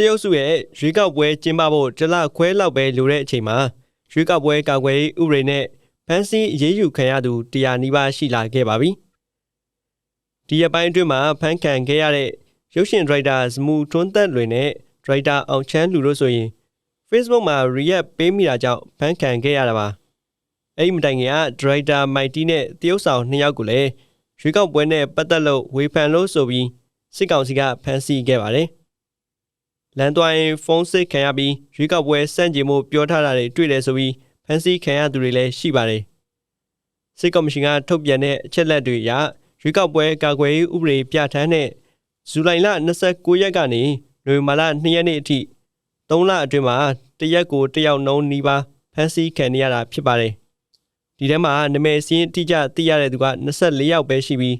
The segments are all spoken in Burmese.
စေအုပ်စုရဲ့ရွေးကောက်ပွဲကျင်းပဖို့တစ်လခွဲလောက်ပဲလိုတဲ့အချိန်မှာရွေးကောက်ပွဲကာကွယ်ရေးဥပဒေနဲ့ဖမ်းဆီးအရေးယူခံရသူတရားနီးပါးရှိလာခဲ့ပါပြီ။ဒီရက်ပိုင်းအတွင်းမှာဖမ်းခံခဲ့ရတဲ့ရုပ်ရှင်ဒရိုက်တာစမူထွန်းသက်လွင်နဲ့ဒရိုက်တာအောင်ချမ်းလူတို့ဆိုရင် Facebook မှာ react ပေးမိတာကြောင့်ဖမ်းခံခဲ့ရတာပါ။အဲ့ဒီမတိုင်ခင်ကဒရိုက်တာမိုက်တီနဲ့တရုတ်ဆောင်နှစ်ယောက်ကိုလည်းရွေးကောက်ပွဲနဲ့ပတ်သက်လို့ဝေဖန်လို့ဆိုပြီးစစ်ကောင်စီကဖမ်းဆီးခဲ့ပါတယ်။ လန်တွိုင်းဖုန်းစစ်ခံရပြီးရွေးကောက်ပွဲစန့်ကျင်မှုပြောထားတာတွေတွေ့တယ်ဆိုပြီးဖမ်းဆီးခံရသူတွေလည်းရှိပါတယ်။စစ်ကော်မရှင်ကထုတ်ပြန်တဲ့အချက်လက်တွေအရရွေးကောက်ပွဲကာကွယ်ရေးဥပဒေပြဋ္ဌာန်းတဲ့ဇူလိုင်လ29ရက်ကနေနိုဝင်ဘာလ2ရက်နေ့အထိ3လအတွင်းမှာတရက်ကိုတယောက်နှုန်းနီးပါးဖမ်းဆီးခံရတာဖြစ်ပါတယ်။ဒီထဲမှာနာမည်စင်းအတိအကျသိရတဲ့သူက24ယောက်ပဲရှိပြီး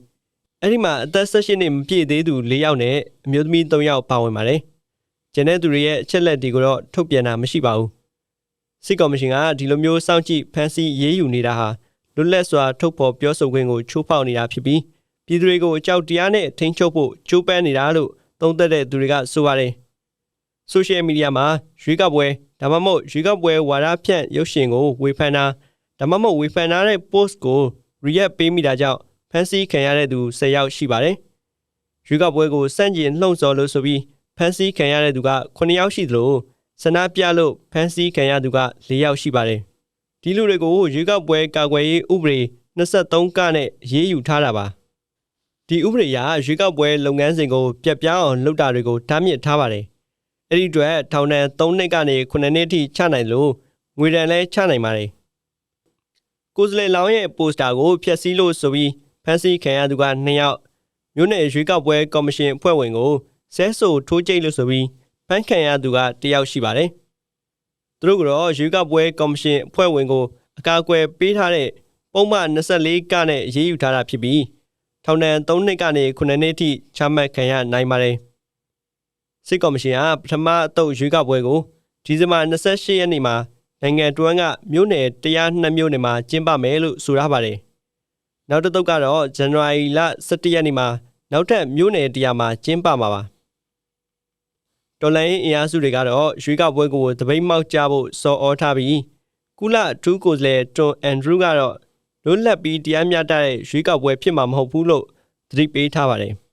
အဲ့ဒီမှာအသက်16နှစ်မပြည့်သေးသူ4ယောက်နဲ့အမျိုးသမီး3ယောက်ပါဝင်ပါတယ်။ ကျန်တဲ့သူတွေရဲ့အချက်လက်တွေကိုတော့ထုတ်ပြန်တာမရှိပါဘူး။စစ်ကော်မရှင်ကဒီလိုမျိုးစောင့်ကြည့်ဖမ်းဆီးရေးယူနေတာဟာလွတ်လပ်စွာထုတ်ဖော်ပြောဆိုခွင့်ကိုချိုးဖောက်နေတာဖြစ်ပြီးပြည်သူတွေကိုအကြောက်တရားနဲ့ထိန်းချုပ်ဖို့ကြိုးပမ်းနေတာလို့သုံးသပ်တဲ့သူတွေကဆိုပါတယ်။ social media မှာရွေးကောက်ပွဲဒါမှမဟုတ်ရွေးကောက်ပွဲဝါဒဖြန့်ရုပ်ရှင်ကိုဝေဖန်တာဒါမှမဟုတ်ဝေဖန်ထားတဲ့ post ကို react ပေးမိတာကြောင့်ဖန်ဆီးခံရတဲ့သူ10ယောက်ရှိပါတယ်။ရွေးကောက်ပွဲကိုစန့်ကျင်လှုံ့ဆော်လို့ဆိုပြီး ဖန်ဆီးခံရတဲ့သူက9ယောက်ရှိသလိုဆန္ဒပြလို့ဖန်ဆီးခံရသူက4ယောက်ရှိပါတယ်။ဒီလူတွေကိုရွေးကောက်ပွဲကာကွယ်ရေးဥပဒေ23ကနဲ့ရေးယူထားတာပါ။ဒီဥပဒေအရရွေးကောက်ပွဲလုပ်ငန်းစဉ်ကိုပြက်ပြားအောင်လုပ်တာတွေကိုဓာတ်မြစ်ထားပါတယ်။အဲ့ဒီအတွက်ထောင်ဒဏ်3နှစ်ကနေ9နှစ်အထိချနိုင်လို့ငွေဒဏ်လည်းချနိုင်ပါတယ်။ကိုယ်စလေလောင်းရဲ့ပိုစတာကိုဖျက်ဆီးလို့ဆိုပြီးဖမ်းဆီးခံရသူက2ယောက်မြို့နယ်ရွေးကောက်ပွဲကော်မရှင်အဖွဲ့ဝင်ကို ဆဲဆိုထိုးကြိတ်လို့ဆိုပြီးဖမ်းခံရသူက1ယောက်ရှိပါတယ်။သူတို့ကတော့ရွေးကောက်ပွဲကော်မရှင်အဖွဲ့ဝင်ကိုအကာအကွယ်ပေးထားတဲ့ပုံမှန်24ကနဲ့ရေးယူထားတာဖြစ်ပြီးထောင်ဒဏ်3နှစ်ကနေ9နှစ်ထိချမှတ်ခံရနိုင်ပါတယ်။စစ်ကော်မရှင်ကပထမအသုတ်ရွေးကောက်ပွဲကိုဒီဇင်ဘာ28ရက်နေ့မှာနိုင်ငံတွင်းကမြို့နယ်102မြို့နယ်မှာကျင်းပမယ်လို့ဆိုထားပါတယ်။နောက်တစ်သုတ်ကတော့ဇန်နဝါရီလ17ရက်နေ့မှာနောက်ထပ်မြို့နယ်100မှာကျင်းပမှာပါ။ တော်လိုင်းအင်အားစုတွေကတော့ရွေးကောက်ပွဲကိုတပိတ်မောက်ကြဖို့စော်ဩထားပြီးကုလထူးကိုယ်စားလှယ်တွန်အန်ဒရူးကတော့လွတ်လပ်ပြီးတရားမျှတတဲ့ရွေးကောက်ပွဲဖြစ်မှာမဟုတ်ဘူးလို့သတိပေးထားပါတယ်။